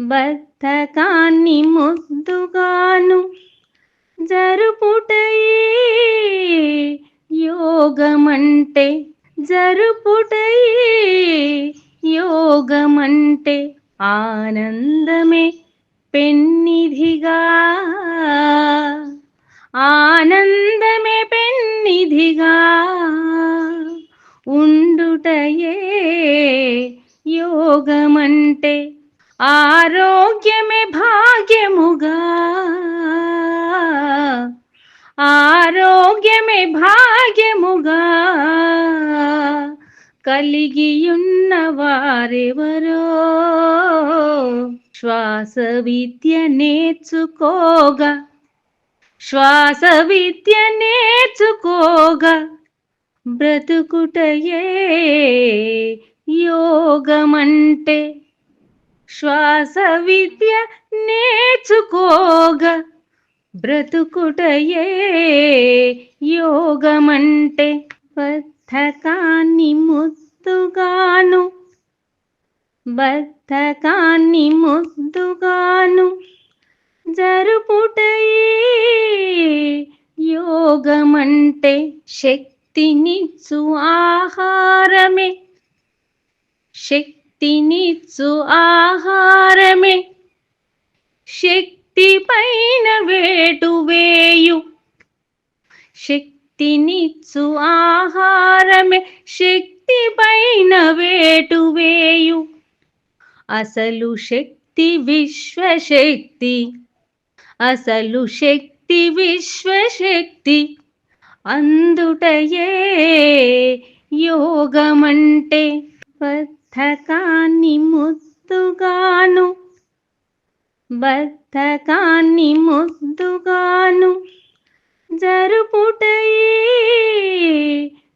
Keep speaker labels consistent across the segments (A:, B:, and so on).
A: బద్ధకాన్ని ముద్దుగాను జరుపుటయే యోగమంటే జరుపుటయే యోగమంటే ఆనందమే పెన్నిధిగా. ఆనందమే పెన్నిధిగా ఉండుటయే యోగమంటే ఆరోగ్యమే భాగ్యముగా. ఆరోగ్యమే భాగ్యముగా. కలిగియున్న వారెవరో శ్వాస విద్య నేర్చుకోగా. శ్వాస విద్య నేర్చుకోగా. బ్రతుకుటయే యోగమంటే శ్వాస విద్య నేర్చుకోగా. బ్రతుకుటయే యోగమంటే బద్ధకాన్ని ముద్దుగాను. బద్ధకాన్ని ముద్దుగాను. జరుపుటయే యోగమంటే శక్తినిచ్చు ఆహారమే. శక్తినిచ్చు ఆహారమే. శక్తి పైన వేటు వేయు. శక్తినిచ్చు ఆహారమే. శక్తి పైన వేటు వేయు. అసలు శక్తి విశ్వశక్తి. అసలు శక్తి విశ్వశక్తి. అందుటయే యోగమంటే. బద్ధకాన్ని ముద్దుగాను బద్ధకాన్ని ముద్దుగాను జరుపుటయే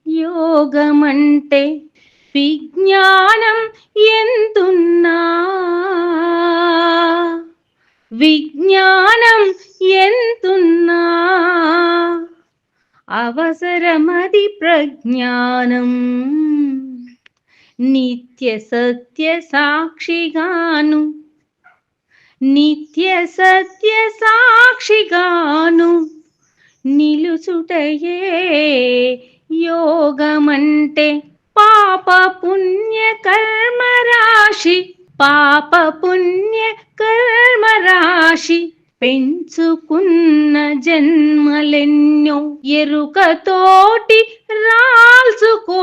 A: యోగమంటే విజ్ఞానం ఎంతున్నా విజ్ఞానం ఎంతున్నా అవసరమది ప్రజ్ఞానం. నిత్య సత్య సాక్షిగాను నిత్య సత్య సాక్షిగాను నిలుచుటయే యోగమంటే పాప పుణ్య కర్మ రాశి పాప పుణ్య కర్మ రాశి పెంచుకున్న జన్మలెన్నో ఎరుకతోటి రాల్చుకో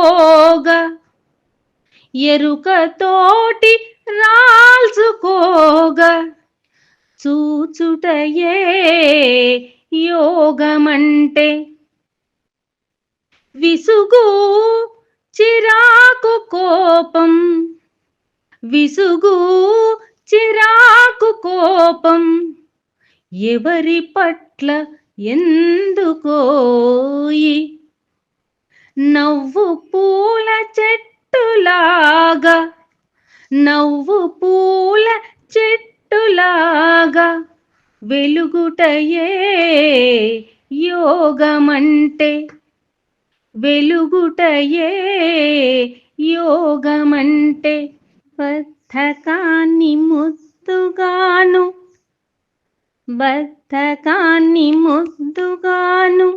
A: ఎరుకతోటి రాల్చుకోగా. చూచుటయే యోగమంటే. విసుగు చిరాకు కోపం. విసుగు చిరాకు కోపం. ఎవరి పట్ల ఎందుకోయి? నవ్వు పూల చెట్టు చెట్టులాగా నవ్వు పూల చెట్టులాగా వెలుగుటయే యోగమంటే వెలుగుటయే యోగమంటే బద్ధకాన్ని ముద్దుగాను బద్ధకాన్ని ముద్దుగాను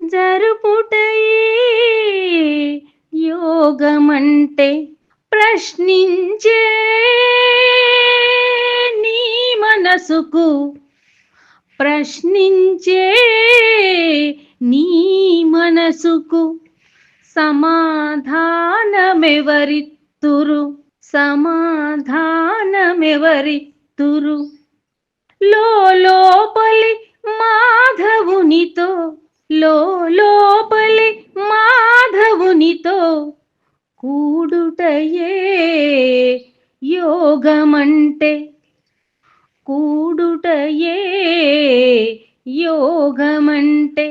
A: జరుపుటయే యోగమంటే ప్రశ్నించే నీ మనసుకు ప్రశ్నించే నీ మనసుకు సమాధానమెవరిత్తురు? సమాధానమెవరిత్తురు? లోపల యోగమంటే కూడుటయే యోగమంటే